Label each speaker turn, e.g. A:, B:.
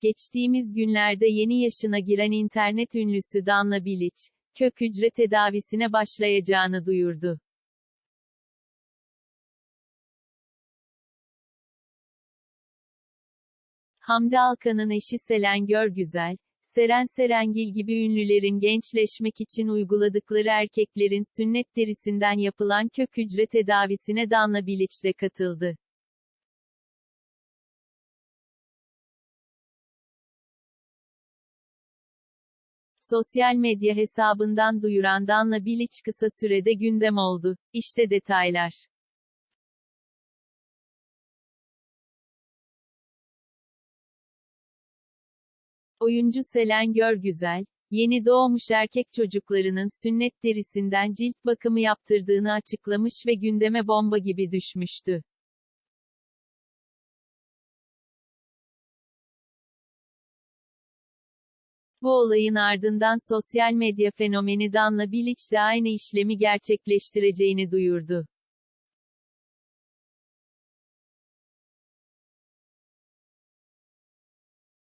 A: Geçtiğimiz günlerde yeni yaşına giren internet ünlüsü Danla Bilic, kök hücre tedavisine başlayacağını duyurdu. Hamdi Alkan'ın eşi Selen Görgüzel, Seren Serengil gibi ünlülerin gençleşmek için uyguladıkları erkeklerin sünnet derisinden yapılan kök hücre tedavisine Danla Bilic de katıldı. Sosyal medya hesabından duyuran Danla Bilic kısa sürede gündem oldu. İşte detaylar. Oyuncu Selen Görgüzel, yeni doğmuş erkek çocuklarının sünnet derisinden cilt bakımı yaptırdığını açıklamış ve gündeme bomba gibi düşmüştü. Bu olayın ardından sosyal medya fenomeni Danla Bilic de aynı işlemi gerçekleştireceğini duyurdu.